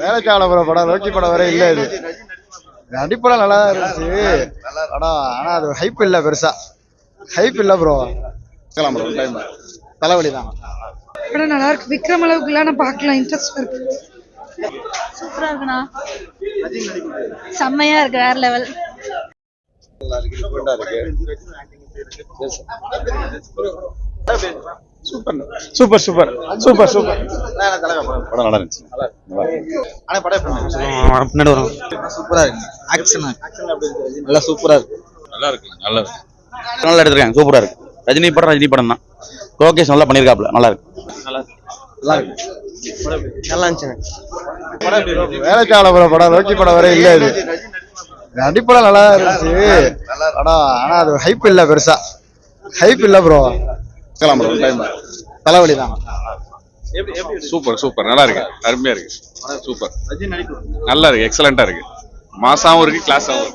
வேலைக்கால படம் லோக்கி படம் வர இல்ல இது. நடிப்படம் நல்லா தான் இருந்துச்சு. படம் ஆனா அது ஹைப் இல்ல பெருசா. ஹைப் இல்ல ப்ரோ டைம் தலைவலி தான். படம் நல்லா இருக்கு. விக்ரம் அளவுக்குலாம் நான் பார்க்கலாம் இன்ட்ரெஸ்ட் இருக்கு. சூப்பரா இருக்குண்ணா. செம்மையா இருக்கு வேற level super super super super படம் நல்லா இருந்துச்சு. ஆனா படம் பின்னாடி வரும். சூப்பரா இருக்கு. ஆக்ஷன் நல்லா சூப்பரா இருக்கு. நல்லா இருக்கு நல்லா இருக்கு. நல்லா எடுத்திருக்காங்க. சூப்பரா இருக்கு. ரஜினி படம் ரஜினி படம் தான். லோகேஷ் நல்லா பண்ணியிருக்காப்ல நல்லா இருக்கு. நல்லா இருக்கு. நல்லா இருந்துச்சு? வேலைக்கால படம் படம் லோக்கி படம் வர இல்ல இது. நடிப்படம் நல்லா இருந்துச்சு. ஆனா அது ஹைப் இல்ல பெருசா. ஹைப் இல்ல ப்ரோ டைம் தலைவலி தான். Super super. நல்லா இருக்கு. அருமையா இருக்கு. சூப்பர். நல்லா இருக்கு. எக்ஸலண்டா இருக்கு. மாசாவும் இருக்கு கிளாஸாவும்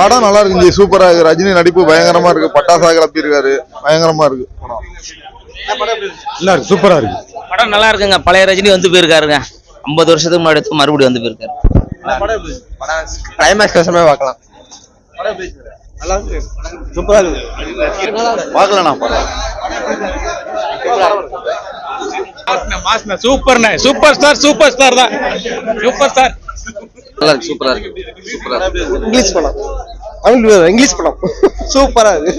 படம் நல்லா இருக்கு. சூப்பரா இருக்கு. ரஜினி நடிப்பு பயங்கரமா இருக்கு. பட்டாசா கிளப்பி இருக்காரு. பயங்கரமா இருக்கு. நல்லா இருக்கு. சூப்பரா இருக்கு. படம் நல்லா இருக்குங்க. பழைய ரஜினி வந்து போயிருக்காருங்க. ஐம்பது வருஷத்துக்கு முன்னாடி எடுத்து மறுபடியும் வந்து போயிருக்காரு. கிளைமேக்ஸ் கஷ்டமே பார்க்கலாம். சூப்பரா இருக்கு பார்க்கலாம். படம் சூப்பர்ண்ணே. சூப்பர் ஸ்டார் சூப்பர் ஸ்டார் தான். Super star. நல்லா இருக்கு சூப்பரா இருக்கு. சூப்பரா இருக்கு. இங்கிலீஷ் படம். தமிழ் இங்கிலீஷ் படம். சூப்பரா இருக்கு.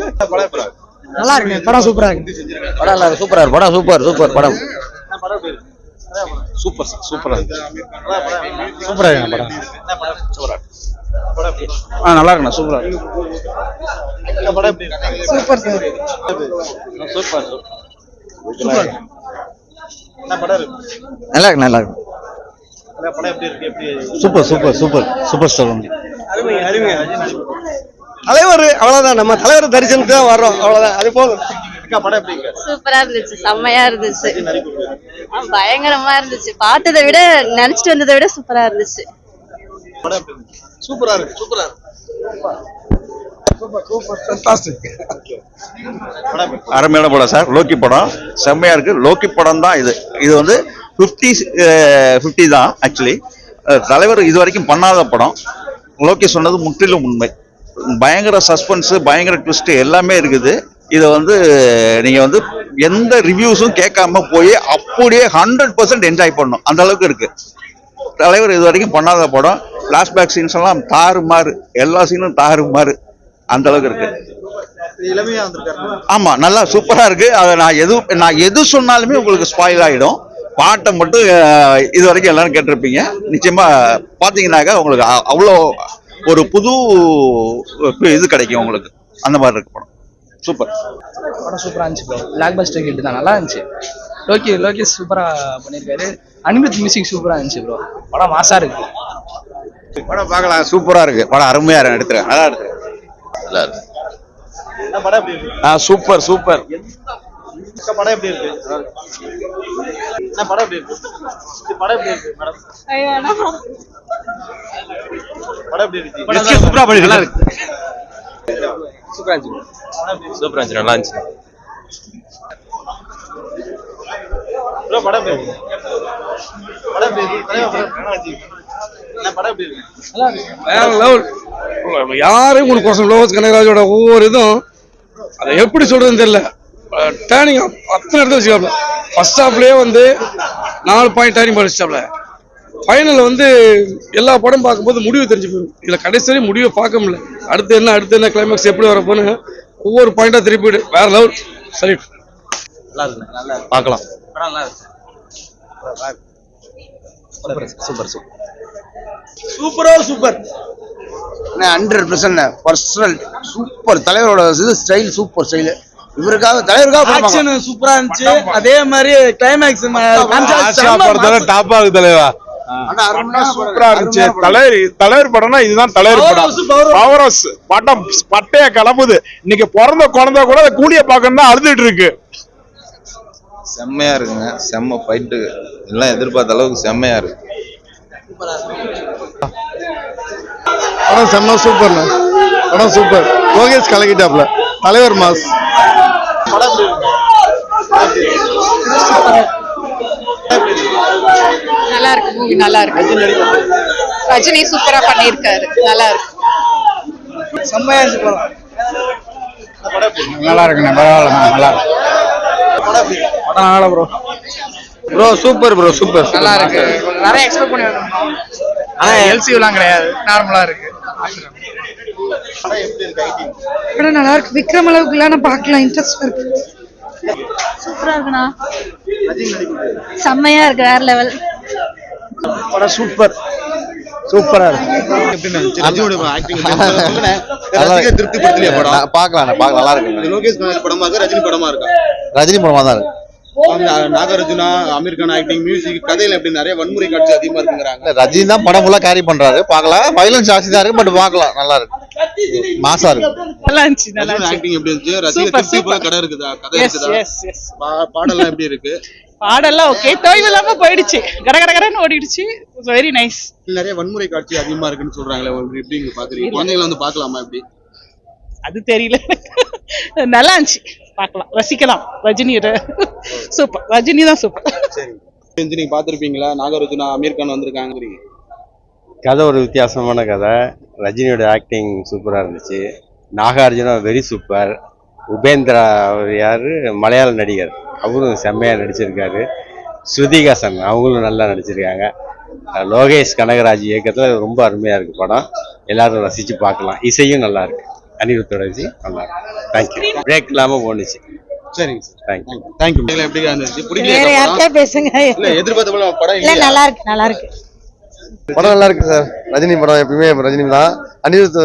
நல்லா இருக்கு படம் சூப்பரா இருக்கு. படம் நல்லா இருக்கு சூப்பரா இருக்கு. படம் சூப்பர் சூப்பர் படம். சூப்பர் சூப்பரா சூப்பரா இருக்கு படம். ஆ நல்லா இருக்குண்ணா சூப்பரா இருக்கு. Super sir. நல்லா இருக்கு. நல்லா இருக்கு? Super super super. Super star தலைவர் அவ்வளவுதான். நம்ம தலைவர் தரிசனத்துக்கு தான் வர்றோம். அவ்வளவுதான். அது போதும். சூப்பரா இருந்துச்சு. செம்மையா இருந்துச்சு. பயங்கரமா இருந்துச்சு. பார்த்ததை விட நினைச்சிட்டு வந்ததை விட சூப்பரா இருந்துச்சு. சூப்பரா இருக்கு சூப்பரா அருமையான படம் சார் லோக்கி படம். செம்மையா இருக்கு. லோக்கி படம் தான் இது. இது வந்து ஃபிஃப்டி ஃபிஃப்டி தான் ஆக்சுவலி தலைவர் இது வரைக்கும் பண்ணாத படம். லோகி சொன்னது முற்றிலும் உண்மை. பயங்கர சஸ்பென்ஸ் பயங்கர ட்விஸ்ட் எல்லாமே இருக்குது. இதை வந்து நீங்க வந்து எந்த ரிவ்யூஸும் கேட்காம போய் அப்படியே ஹண்ட்ரட் பர்சன்ட் என்ஜாய் பண்ணும் அந்த அளவுக்கு இருக்கு. தலைவர் இது வரைக்கும் பண்ணாத படம். ஃப்ளாஷ்பேக் சீன்ஸ் எல்லாம் தாறுமாறு எல்லா சீனும் தாறுமாறு அந்த அளவுக்கு இருக்கு. ஆமா நல்லா சூப்பரா இருக்கு. அதை நான் எது நான் எது சொன்னாலுமே உங்களுக்கு ஸ்பாயில் ஆயிடும். பாட்டை மட்டும் இது வரைக்கும் எல்லாரும் கேட்டிருப்பீங்க. நிச்சயமா பார்த்தீங்கன்னாக்கா உங்களுக்கு அவ்வளோ ஒரு புது இது கிடைக்கும் உங்களுக்கு. அந்த மாதிரி இருக்கு படம். சூப்பர் படம் சூப்பராக இருந்துச்சு ப்ரோ பிளாக் பஸ்டர் ஹிட் தான். நல்லா இருந்துச்சு. லோகி லோகேஷ் சூப்பராக பண்ணியிருக்காரு அனிருத் மியூசிக் சூப்பராக இருந்துச்சு ப்ரோ படம் மாசாக இருக்குது படம் பார்க்கலாம். சூப்பரா இருக்கு. படம் அருமையா இருக்கு. எடுத்துருக்கேன் நல்லா இருக்கு. நல்லா இருக்கு. ஆ சூப்பர் சூப்பர். இருக்கு? சூப்பரா பண்ணிருக்காரு சூப்பரா இருந்துச்சு சூப்பரா இருந்துச்சு. நல்லா இருந்துச்சு. ப்ரோ படம் எப்படி இருக்கு? படம் வேற லெவல் யாரையும் உங்களுக்கு கோசம் லோகஸ் கனகராஜோட ஒவ்வொரு இதுவும் அதை எப்படி சொல்றதுன்னு தெரியல. டேர்னிங் அத்தனை இடத்துல வச்சுக்காப்ல ஃபர்ஸ்ட் ஹாஃப்லயே வந்து நாலு பாயிண்ட் டேர்னிங் படிச்சிட்டாப்ல ஃபைனல் வந்து எல்லா படம் பார்க்கும்போது முடிவு தெரிஞ்சு போயிடும். இதுல கடைசி வரையும் முடிவை பார்க்க முடியல. அடுத்து என்ன அடுத்து என்ன கிளைமேக்ஸ் எப்படி வரப்போன்னு ஒவ்வொரு பாயிண்டா திருப்பிடு வேற லெவல் சரி பார்க்கலாம். சூப்பரோ super. Hundred percent personal super தலைவரோட இது ஸ்டைல் சூப்பர் ஸ்டைல் இவருக்காக தலைவருக்காக ஆக்ஷன் சூப்பரா இருந்துச்சு. அதே மாதிரி கிளைமேக்ஸ் டாப் ஆகுது தலைவா. சூப்பரா இருந்துச்சு. தலைவர் தலைவர் படம்னா இதுதான் தலைவர் படம். பவர் ஹவுஸ் படம் பட்டைய கிளம்புது. இன்னைக்கு பிறந்த குழந்தை கூட அந்த கூலிய பார்க்கணும் தான் அழுதுட்டு இருக்கு. செம்மையா இருக்குங்க. செம்ம ஃபைட்டு எல்லாம் எதிர்பார்த்த அளவுக்கு செம்மையா இருக்கு. படம் செம்ம சூப்பர்ண்ண. படம் சூப்பர். லோகேஷ் கலக்கிட்டாப்ல தலைவர் மாஸ். மூவி நல்லா இருக்கு ரஜினி சூப்பரா பண்ணியிருக்காரு நல்லா இருக்கு செம்மையா இருந்துச்சு படம். நல்லா இருக்குண்ணே பரவாயில்ல நல்லா படம் நல்லா bro bro super bro super நல்லா இருக்கு நிறைய எக்ஸ்பெக்ட் பண்ணி ஆனா எல்சியூலாம் கிடையாது. நார்மலா இருக்கு. படம் நல்லா இருக்கு. விக்ரம் அளவுக்குலாம் நான் பார்க்கலாம். இன்ட்ரெஸ்ட் இருக்கு. சூப்பரா இருக்குண்ணா. செம்மையா இருக்கு வேற லெவல் படம் சூப்பர். சூப்பரா இருக்கு. திருப்தி படம்? பார்க்கலாம் பார்க்கலாம். நல்லா இருக்கு. லோகேஷ் கனகராஜ் படமா இருக்கா ரஜினி படமா இருக்கா? ரஜினி படமா தான் இருக்கு. நாகார்ஜுனா அமீர் கான் ஆக்டிங் மியூசிக் கதையில எப்படி நிறைய வன்முறை காட்சி அதிகமா இருக்குங்கிறாங்க. ரஜினி தான் படம் ஃபுல்லா கேரி பண்றாரு. பார்க்கலாம். வயலன்ஸ் ஜாஸ்தி தான் இருக்கு பட் பார்க்கலாம். நல்லா இருக்கு. மாசா இருக்கு. நல்லா இருந்துச்சு நல்லா ரஜினி ஆக்டிங் எப்படி இருந்துச்சு? ரசிகர் திருப்தி போல கடை இருக்குதா? கதை இருக்குதா? பா- பாடல்லாம் எப்படி இருக்கு? பாடெல்லாம் ஓகே தொய்வு இல்லாம போயிடுச்சு. கட கட கடன்னு ஓடிடுச்சு. வெரி நைஸ் நிறைய வன்முறை காட்சி அதிகமா இருக்குன்னு சொல்றாங்களே ஒரு எப்படி பாக்குறீங்க? குழந்தைகளை வந்து பாக்கலாமா எப்படி? அது தெரியல. நல்லா இருந்துச்சு பார்க்கலாம். ரசிக்கலாம். ரஜினி சூப்பர். ரஜினி தான் சூப்பர். தெரிஞ்சு நீங்க பாத்திருப்பீங்களா நாகார்ஜுனா அமீர் கான் வந்திருக்காங்க கதை ஒரு வித்தியாசமான கதை. ரஜினியோட ஆக்டிங் சூப்பராக இருந்துச்சு. நாகார்ஜுனா வெரி சூப்பர் உபேந்திரா அவர் யார்? மலையாள நடிகர். அவரும் செம்மையாக நடிச்சிருக்காரு. ஸ்ருதிகாசன் அவங்களும் நல்லா நடிச்சிருக்காங்க. லோகேஷ் கனகராஜ் இயக்கத்தில் ரொம்ப அருமையாக இருக்கு படம். எல்லாரும் ரசித்து பார்க்கலாம். இசையும் நல்லா இருக்கு. அனிருத்தோட இசை நல்லா இருக்கு. தேங்க்யூ பிரேக் இல்லாமல் போணுச்சு. சரிங்க சார் தேங்க்யூ தேங்க்யூ எப்படி இருந்துச்சு? வேற பிடிக்கல யார்கிட்ட பேசுங்க? இல்ல எதிர்பார்த்த போல படம் இல்ல இல்லையா? நல்லா இருக்கு நல்லா இருக்கு படம் நல்லா இருக்கு சார் ரஜினி படம் எப்பயுமே ரஜினி தான். அனிருத்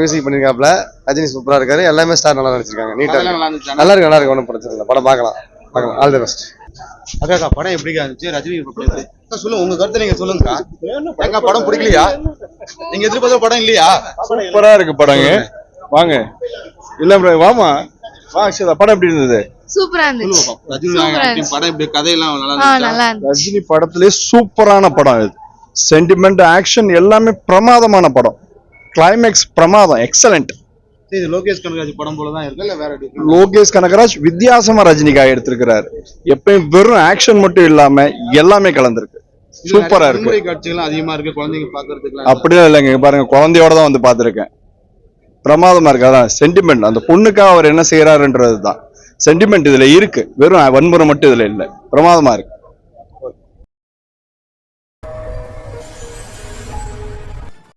மியூசிக் பண்ணிருக்காப்ல ரஜினி சூப்பரா இருக்காரு. எல்லாமே ஸ்டார் நல்லா நடிச்சிருக்காங்க. நீட்டா நல்லா இருக்கு. இருந்துச்சு நல்லா இருக்கு நல்லா இருக்கு ஒன்றும் பிரச்சனை இல்லை. படம் பார்க்கலாம். பார்க்கலாம். ஆல் தி பெஸ்ட் அக்கா அக்கா படம் எப்படி இருந்துச்சு? ரஜினி அக்கா, சொல்லுங்க உங்க கருத்தை நீங்க சொல்லுங்கக்கா படம் பிடிக்கலையா? நீங்க எதிர்பார்த்த படம் இல்லையா? சூப்பரா இருக்கு படங்க. வாங்க. இல்ல bro, வாமா வா அக்ஷதா படம் எப்படி இருந்தது? சூப்பரா இருந்துச்சு. ரஜினி படம் எப்படி கதையெல்லாம் நல்லா ரஜினி படத்திலே சூப்பரான படம் இது. சென்டிமெண்ட் ஆக்ஷன் எல்லாமே பிரமாதமான படம். கிளைமேக்ஸ் பிரமாதம் எக்ஸலண்ட் இது லோகேஷ் கனகராஜ் படம் போல தான் இருக்கு இல்ல வேற? லோகேஷ் கனகராஜ் வித்தியாசமா ரஜினிகாய் எடுத்திருக்கிறாரு. எப்பயும் வெறும் ஆக்ஷன் மட்டும் இல்லாம எல்லாமே கலந்துருக்கு. சூப்பரா இருக்கு. காட்சிகள் அதிகமா இருக்கு குழந்தைங்க பாக்குறதுக்கு அப்படிலாம் இல்லைங்க பாருங்க குழந்தையோட தான் வந்து பார்த்துருக்கேன். பிரமாதமாக இருக்குது அதான் சென்டிமெண்ட் அந்த பொண்ணுக்காக அவர் என்ன செய்யறாருன்றது தான் சென்டிமெண்ட் இதில் இருக்கு. வெறும் வன்முறை மட்டும் இதில் இல்லை. பிரமாதமா இருக்கு.